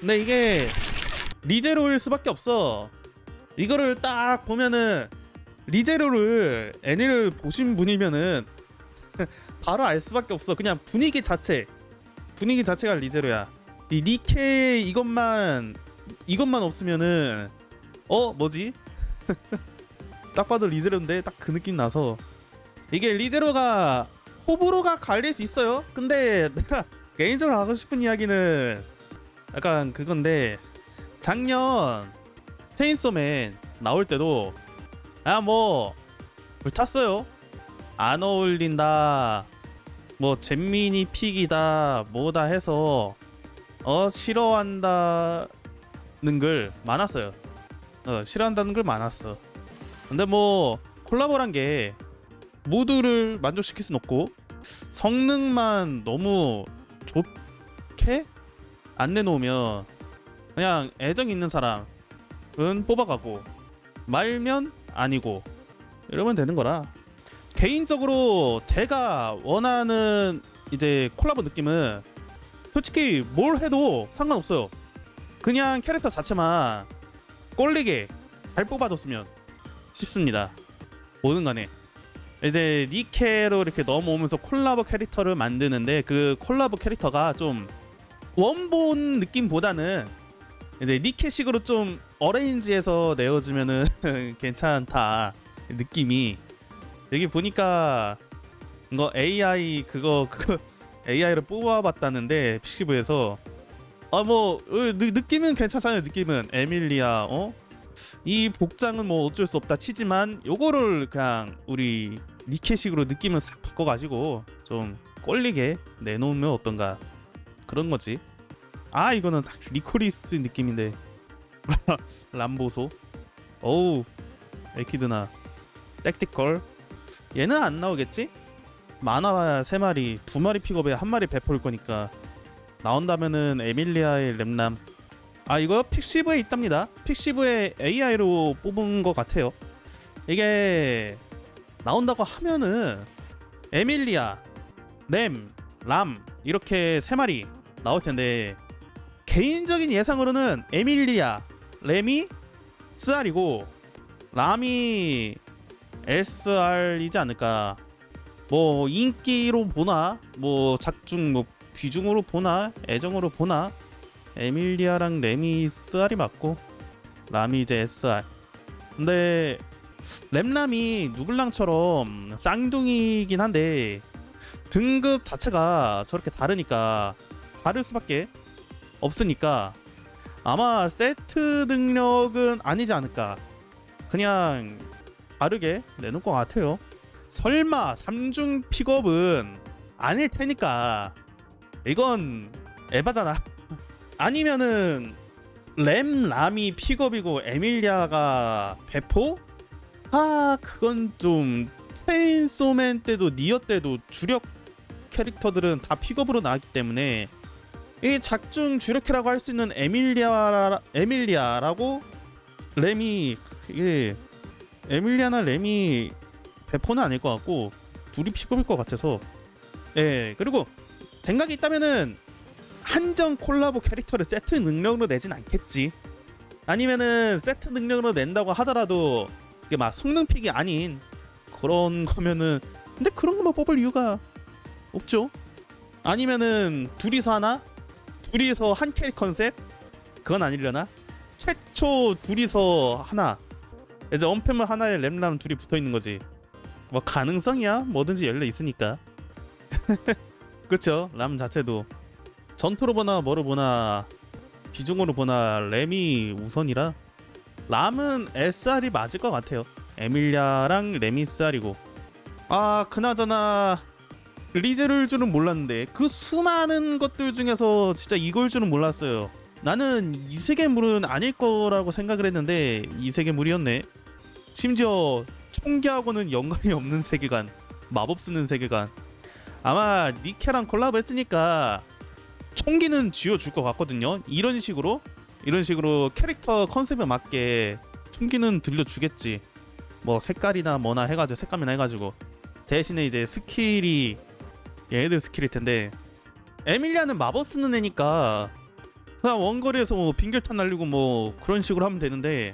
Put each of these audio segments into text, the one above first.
근데 이게 리제로일 수밖에 없어. 이거를 딱 보면은 리제로를 애니를 보신 분이면은 바로 알 수밖에 없어. 그냥 분위기 자체, 분위기 자체가 리제로야. 이 니케 이것만 이것만 없으면은 어 뭐지? 딱 봐도 리제로인데 딱 그 느낌 나서 이게 리제로가 호불호가 갈릴 수 있어요. 근데 내가 개인적으로 하고 싶은 이야기는 약간 그건데 작년 테인소맨 나올 때도 아뭐 불탔어요. 안 어울린다. 뭐 잼민이 픽이다 뭐다 해서 어 싫어한다는 글 많았어요. 어 싫어한다는 글 많았어. 근데 뭐 콜라보란 게 모두를 만족시킬 순 없고 성능만 너무 좋게 안 내놓으면 그냥 애정 있는 사람은 뽑아가고 말면 아니고 이러면 되는 거라. 개인적으로 제가 원하는 이제 콜라보 느낌은 솔직히 뭘 해도 상관없어요. 그냥 캐릭터 자체만 꼴리게 잘 뽑아줬으면 싶습니다. 뭐든 간에. 이제 니케로 이렇게 넘어오면서 콜라보 캐릭터를 만드는데 그 콜라보 캐릭터가 좀 원본 느낌보다는 이제 니케식으로 좀 어레인지해서 내어주면은 괜찮다. 느낌이. 여기 보니까 이거 AI 그거 그거 AI를 뽑아봤다는데 PC부에서 아 뭐 느낌은 괜찮잖아요 느낌은. 에밀리아 어? 이 복장은 뭐 어쩔 수 없다 치지만 요거를 그냥 우리 니케식으로 느낌을 싹 바꿔가지고 좀 꼴리게 내놓으면 어떤가 그런 거지. 아 이거는 딱 리코리스 느낌인데. 람보소. 어우 에키드나. 땡티컬. 얘는 안 나오겠지? 만화 세 마리 두 마리 픽업에 한 마리 배포일 거니까. 나온다면은 에밀리아의 램남. 아 이거 픽시브에 있답니다. 픽시브에 AI로 뽑은 것 같아요. 이게 나온다고 하면은 에밀리아 램, 람 이렇게 세 마리 나올 텐데 개인적인 예상으로는 에밀리아, 램이 SR이고 람이 SR이지 않을까. 뭐 인기로 보나, 뭐 작중, 뭐 귀중으로 보나, 애정으로 보나. 에밀리아랑 램이 SR이 맞고 람이 이제 SR. 근데 램람이 누굴랑처럼 쌍둥이긴 한데 등급 자체가 저렇게 다르니까 다를 수밖에 없으니까 아마 세트 능력은 아니지 않을까. 그냥 다르게 내놓을 것 같아요. 설마 3중 픽업은 아닐 테니까 이건 에바잖아. 아니면은 램 람이 픽업이고 에밀리아가 배포? 아 그건 좀 체인소맨 때도 니어 때도 주력 캐릭터들은 다 픽업으로 나왔기 때문에 이 작중 주력캐라고 할 수 있는 에밀리아 에밀리아라고 램이 이게 에밀리아나 램이 배포는 아닐 것 같고 둘이 픽업일 것 같아서. 예 그리고 생각이 있다면은 한정 콜라보 캐릭터를 세트 능력으로 내진 않겠지. 아니면은 세트 능력으로 낸다고 하더라도 이게 막 성능 픽이 아닌 그런 거면은 근데 그런 거만 뽑을 이유가 없죠. 아니면은 둘이서 하나 둘이서 한 캐릭 컨셉? 그건 아니려나? 최초 둘이서 하나. 이제 언패물 하나에 램람 둘이 붙어 있는 거지. 뭐 가능성이야? 뭐든지 열려 있으니까. 그쵸? 람 자체도. 전투로 보나 뭐로 보나 비중으로 보나 램이 우선이라. 람은 SR이 맞을 것 같아요. 에밀리아랑 램이 SR이고. 아 그나저나 리제를 줄은 몰랐는데 그 수많은 것들 중에서 진짜 이걸 줄은 몰랐어요. 나는 이 세계 물은 아닐 거라고 생각을 했는데 이 세계 물이었네. 심지어 총기하고는 연관이 없는 세계관, 마법 쓰는 세계관. 아마 니케랑 콜라보 했으니까 총기는 쥐어줄 것 같거든요. 이런 식으로 이런 식으로 캐릭터 컨셉에 맞게 총기는 들려주겠지. 뭐 색깔이나 뭐나 해가지고 색감이나 해가지고 대신에 이제 스킬이 얘네들 스킬일 텐데 에밀리아는 마법 쓰는 애니까 그냥 원거리에서 뭐 빙결탄 날리고 뭐 그런 식으로 하면 되는데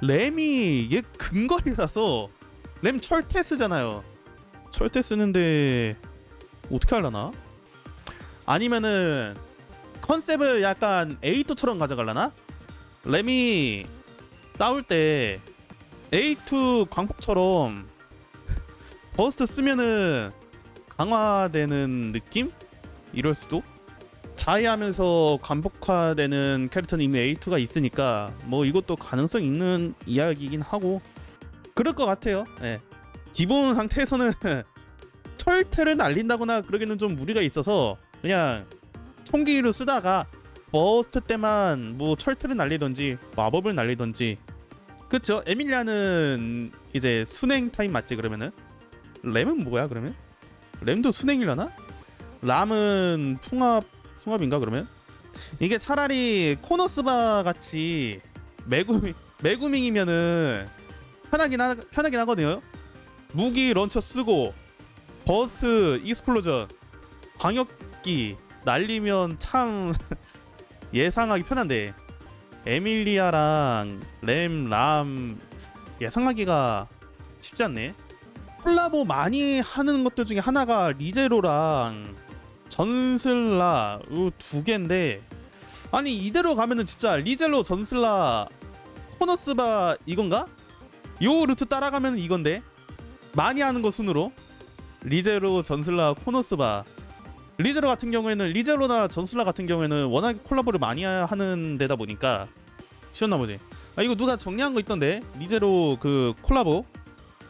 램이 얘 근거리라서 램 철퇴 쓰잖아요. 철퇴 쓰는데 어떻게 하려나? 아니면은 컨셉을 약간 A2처럼 가져갈라나? 램이 싸울 때 A2 광폭처럼 버스트 쓰면은 강화되는 느낌? 이럴 수도? 자해하면서 광폭화되는 캐릭터는 이미 A2가 있으니까 뭐 이것도 가능성 있는 이야기이긴 하고 그럴 것 같아요. 예. 기본 상태에서는 철퇴를 날린다거나 그러기는 좀 무리가 있어서 그냥 총기로 쓰다가 버스트 때만 뭐 철퇴를 날리던지 마법을 날리던지 그쵸 에밀리아는 이제 순행 타임 맞지 그러면은 램은 뭐야 그러면 램도 순행이려나? 람은 풍합 풍합인가 그러면? 이게 차라리 코너스바 같이 매구밍 매구밍이면은 편하긴 하, 편하긴 하거든요. 무기 런처 쓰고 버스트 익스플로전 광역기 날리면 참 예상하기 편한데 에밀리아랑 램, 람 예상하기가 쉽지 않네. 콜라보 많이 하는 것들 중에 하나가 리제로랑 전슬라 요두 개인데 아니 이대로 가면은 진짜 리젤로 전슬라 코너스바 이건가? 요 루트 따라가면 이건데 많이 하는 거 순으로 리제로 전슬라 코너스바 리제로 같은 경우에는 리제로나 전슬라 같은 경우에는 워낙 콜라보를 많이 하는 데다 보니까 쉬웠나 보지. 아 이거 누가 정리한 거 있던데 리제로 그 콜라보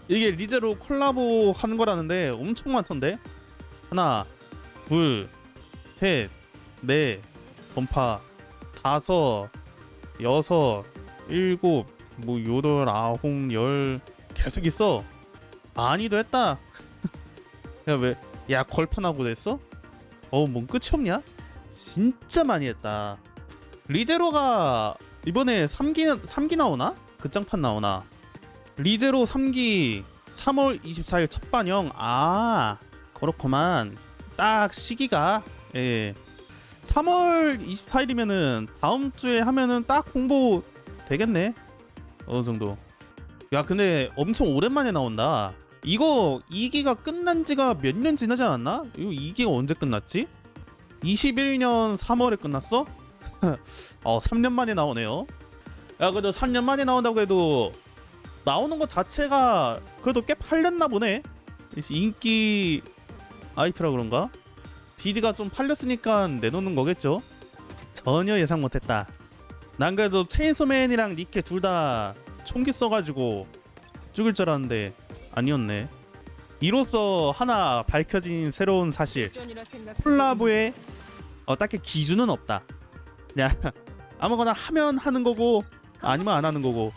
이게 리제로 콜라보 하는 거라는데 엄청 많던데 하나 둘셋넷 전파 다섯 여섯 일곱 뭐 여덟 아홉 열 계속 있어 많이도 했다 야 왜 야 걸판하고 됐어? 어뭔 끝이 없냐? 진짜 많이 했다 리제로가 이번에 3기 3기 나오나? 극장판 나오나? 리제로 3기 3월 24일 첫 반영. 아 그렇구만. 딱 시기가 예. 3월 24일이면은 다음 주에 하면은 딱 홍보 되겠네. 어느 정도. 야 근데 엄청 오랜만에 나온다. 이거 2기가 끝난 지가 몇 년 지나지 않았나? 이거 2기가 언제 끝났지? 21년 3월에 끝났어? 어 3년 만에 나오네요. 야 그래도 3년 만에 나온다고 해도 나오는 것 자체가 그래도 꽤 팔렸나 보네. 인기 아이트라 그런가? 비디가 좀 팔렸으니까 내놓는 거겠죠. 전혀 예상 못했다. 난 그래도 체인소맨이랑 니케 둘 다 총기 써가지고 죽을 줄 알았는데 아니었네. 이로써 하나 밝혀진 새로운 사실. 콜라보에 어, 딱히 기준은 없다. 그냥 아무거나 하면 하는 거고 아니면 안 하는 거고